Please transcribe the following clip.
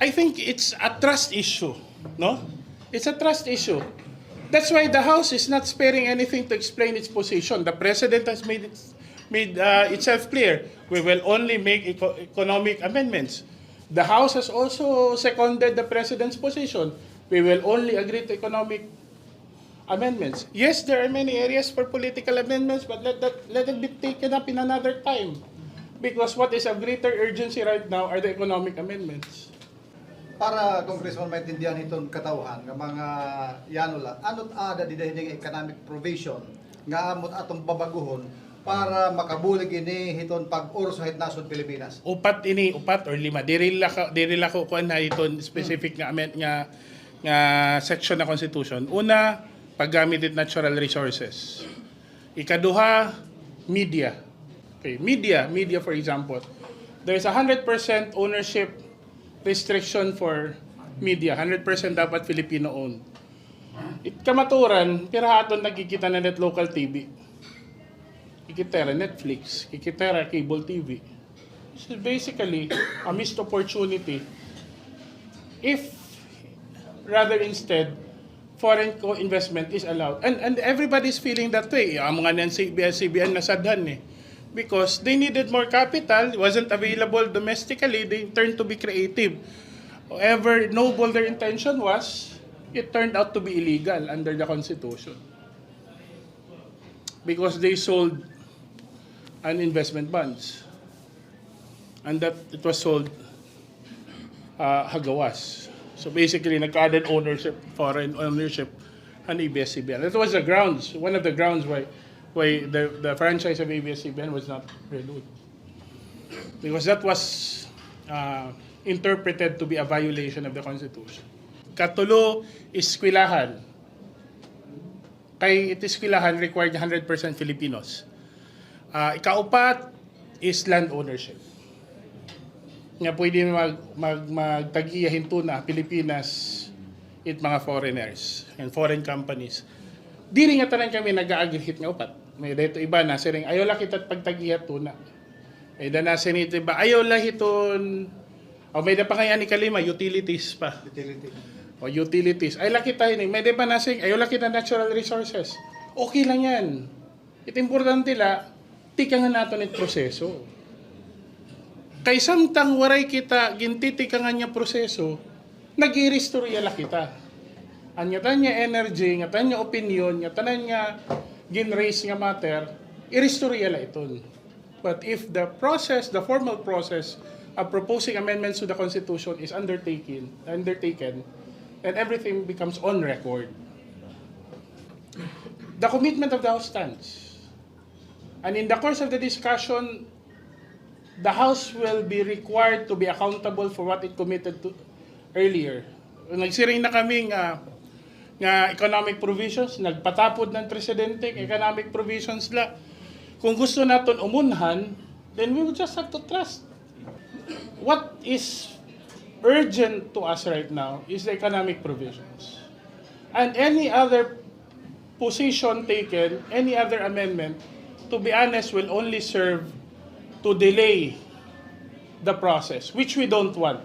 I think it's a trust issue, no? It's a trust issue. That's why the House is not sparing anything to explain its position. The President has made it, made uh, itself clear. We will only make eco- economic amendments. The House has also seconded the President's position. We will only agree to economic amendments. Yes, there are many areas for political amendments, but let that let it be taken up in another time. Because what is of greater urgency right now are the economic amendments. Para Congressman maintindihan itong katauhan ng mga yanula, ano't ada di ng economic provision nga amot atong babaguhon para makabulig ini hiton pag-urso hit nasod Pilipinas. Upat ini, upat or lima. Diri la ka diri la ko kuan na specific nga amend nga nga section na constitution. Una, paggamit it natural resources. Ikaduha, media. Okay, media, media for example. There's a 100% ownership restriction for media. 100% dapat Filipino owned. It kamaturan, pirahaton nagkikita na net local TV. Kikitera Netflix, kikitera cable TV. So basically, a missed opportunity if rather instead foreign co-investment is allowed. And and everybody's feeling that way. Ang mga ng CBN, nasadhan eh. Because they needed more capital, it wasn't available domestically, they turned to be creative. However noble their intention was, it turned out to be illegal under the Constitution. Because they sold an investment bonds. And that it was sold uh, hagawas. So basically, nagka-added ownership, foreign ownership, on ABS-CBN. That was the grounds, one of the grounds why, why the, the franchise of ABS-CBN was not renewed. Because that was uh, interpreted to be a violation of the Constitution. Katulo is kwilahan. Kay itiskwilahan required 100% Filipinos. Uh, ikaupat is land ownership nga pwede mag, mag, magtagiyahin to na Pilipinas it mga foreigners and foreign companies. Dili nga tanan kami nag-agrihit nga upat. May dito iba na siring ayaw la kita pagtagihat to na. May dana sinito iba ayaw la hiton o may da pa kaya ni kalima utilities pa. Utility. O utilities. Ay laki tayo ni. May di pa nasing, ayaw laki na natural resources. Okay lang yan. Ito importante la, tika nga nato ng proseso. Kay samtang waray kita, gintitika nga niya proseso, nag-i-restorya la kita. Anya tanya energy, nga tanya opinion, nga tanya gin-raise nga matter, i-restorya la iton. But if the process, the formal process of proposing amendments to the Constitution is undertaken, undertaken, and everything becomes on record. The commitment of the House stands. And in the course of the discussion, the House will be required to be accountable for what it committed to earlier. Nagsiring na kami nga nga economic provisions, nagpatapod ng presidente economic provisions la. Kung gusto naton umunhan, then we will just have to trust. What is urgent to us right now is the economic provisions. And any other position taken, any other amendment, to be honest, will only serve to delay the process, which we don't want.